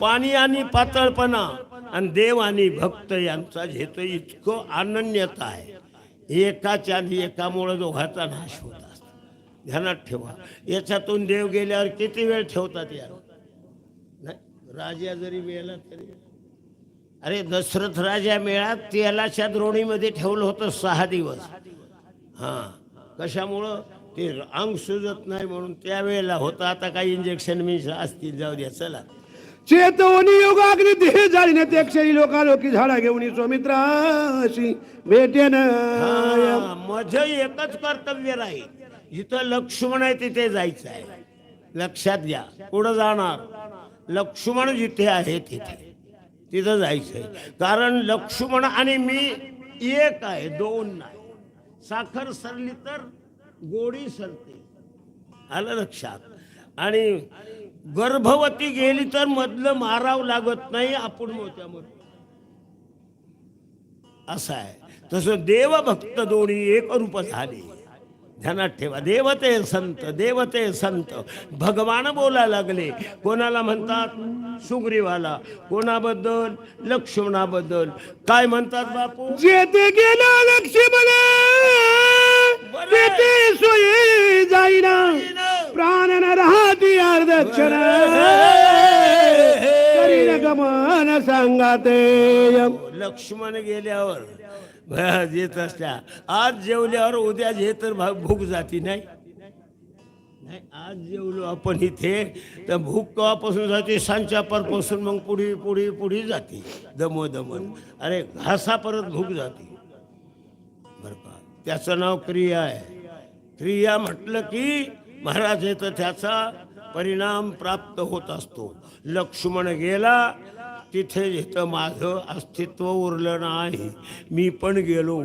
पाणी आणि पातळपणा आणि देव आणि भक्त यांचा घेतो इतकं अनन्यता आहे. एकाच्या आणि एकामुळं दोघाचा नाश होत असतो. ध्यानात ठेवा. याच्यातून देव गेल्यावर किती वेळ ठेवतात यार? नाही राजा जरी मिळाला तरी. अरे दशरथ राजा मेळा तेलाच्या द्रोणीमध्ये ठेवलं होतं सहा दिवस. हां. कशामुळं? ते अंग सुजत नाही म्हणून त्यावेळेला होतं. आता काही इंजेक्शन मी असतील जाऊ द्या चला. चेतवनी योगाग्नी देह जाळीने ते क्षयी लोकालोकी झाडा घेऊन स्वामित्राशी भेटेन ना. माझं एकच कर्तव्य राहील. जिथं लक्ष्मण आहे तिथे जायचं आहे. लक्षात घ्या पुढं जाणार? लक्ष्मण जिथे आहे तिथे. तिथं जायचंय. कारण लक्ष्मण आणि मी एक आहे दोन नाही. साखर सरली तर गोडी सरते. आलं लक्षात? आणि गर्भवती गेली तर मधलं मारावं लागत नाही आपण मोत्यामध्ये असं आहे. तसं देवभक्त दोन्ही एक रूप झाले. ध्यानात ठेवा. देवते संत देवते संत. भगवान बोलायला लागले. कोणाला म्हणतात? सुग्रीवाला. कोणाबद्दल? लक्ष्मणाबद्दल. काय म्हणतात बापू? जेथे गेला लक्ष्मण राहती अर्धक्षण शरीर गमन सांगाते. लक्ष्मण गेल्यावर भयात येत असल्या आज जेवल्यावर उद्या जे तर भा- भूक जाती नाही. नाही आज जेवलो आपण इथे तर भूक केव्हापासून जाते? सांच्या परपासून मग पुढे पुढे पुढे जाते. दमो दमन अरे घासा परत भूक जाते. बरं का? त्याचं नाव क्रिया आहे. क्रिया म्हटलं की महाराज येतं त्याचा परिणाम प्राप्त होत असतो. लक्ष्मण गेला तिथे येतं माझं अस्तित्व उरलं नाही. मी पण गेलो.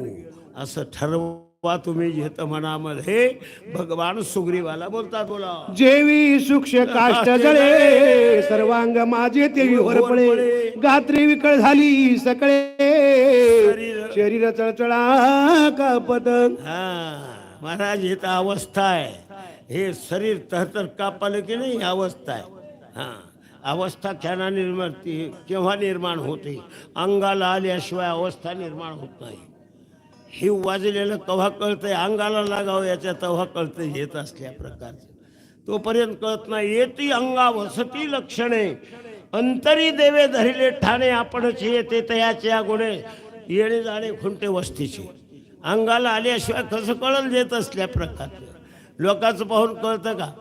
असं ठरवा तुम्ही घेतं मनामध्ये. भगवान सुग्रीवाला बोलतात बोला. जेवी सूक्ष काष्ट जळे सर्वांग माझे ते विवर पळे गात्री विकळ झाली सकळे. शरीर. चळचळा कापत. हा महाराज ही अवस्था आहे. हे शरीर तहतर कापालं की नाही ही अवस्था आहे. हां. अवस्था केव्हा निर्माण ती केव्हा निर्माण होते? अंगाला आल्याशिवाय अवस्था निर्माण होत नाही. हे वाजलेलं कव्हा कळतंय? अंगाला लागावं याच्या तेव्हा कळतं येत असल्या प्रकारचं. तोपर्यंत कळत नाही येती अंगा वसती लक्षणे. अंतरी देवे धरिले ठाणे आपणच येते तयाचे गुणे येणे जाणे खुंटे वस्तीचे. अंगाला आल्याशिवाय कसं कळल देत असल्या प्रकारचं? लोकांचं पाहून कळतं का?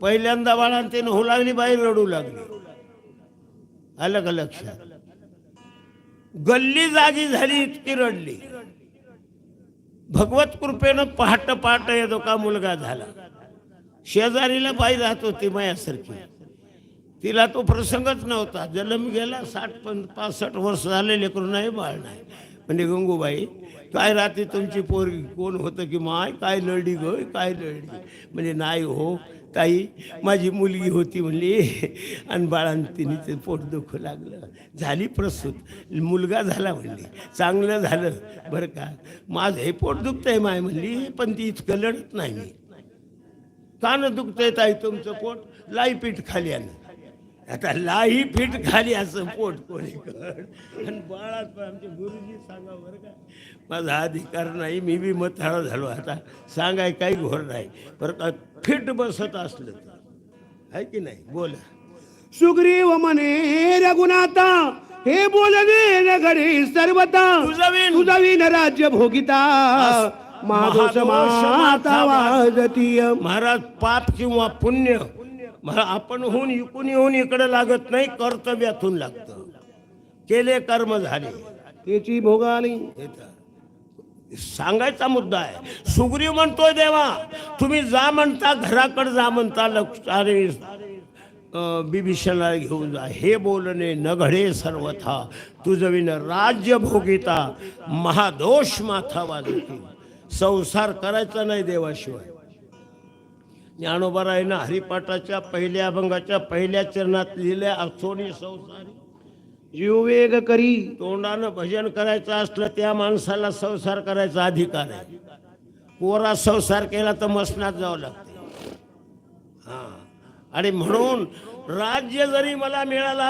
पहिल्यांदा बाळांतीनं होऊ लागली बाई रडू लागली. आलं का लक्षात? गल्ली जागी झाली इतकी रडली. भगवत कृपेनं पहाट पहाट येतो का मुलगा झाला. शेजारीला बाई राहत होती मायासारखी. तिला तो प्रसंगच नव्हता. जन्म गेला साठ पण पासष्ट वर्ष झाले लेकरू नाही बाळ नाही. म्हणजे गंगूबाई काय राहते तुमची पोरगी? कोण होतं की माय? काय लढली ग? काय लढली म्हणजे नाही हो ताई माझी मुलगी होती म्हणली आणि बाळान तिने ते पोट दुखू लागलं. झाली प्रसूत. मुलगा झाला म्हणली चांगलं झालं. बरं का? माझं हे पोट दुखतंय माय म्हणली. पण ती इतकं लढत नाही. मी कान दुखतंय ताई तुमचं पोट? लाईपीठ खाली आण. आता लाई पीठ खाली असं पोट कोणी कर आणि बाळात पण आमचे गुरुजी सांगा बरं का माझा अधिकार नाही मी बी मथाळा झालो. आता सांगाय काही घोर नाही. का फिट बसत असलं आहे की नाही? बोला. सुग्रीव म्हणे रघुनाथा हे बोलणे न घडे सर्वता तुझविन. राज्य भोगिता. महाराज पाप किंवा पुण्य महा- आपण होऊन इकून येऊन इकडे लागत नाही कर्तव्यातून लागतं. केले कर्म झाले. त्याची हे तर सांगायचा मुद्दा आहे. सुग्रीव म्हणतोय देवा तुम्ही जा म्हणता घराकडे जा म्हणता लक्ष आणि अं, बिभीषणाला घेऊन जा. हे बोलणे न घडे सर्वथा. तुझं विन राज्य भोगिता. महादोष माथा वाजती संसार करायचा नाही देवाशिवाय. ज्ञानोबरायनं हरिपाठाच्या पहिल्या अभंगाच्या पहिल्या चरणात लिहिल्या असोनी संसारी. जीववेग करी तोंडानं भजन करायचं असलं त्या माणसाला संसार करायचा अधिकार आहे. कोरा संसार केला तर मसनात जावं लागते. हा. आणि म्हणून राज्य जरी मला मिळाला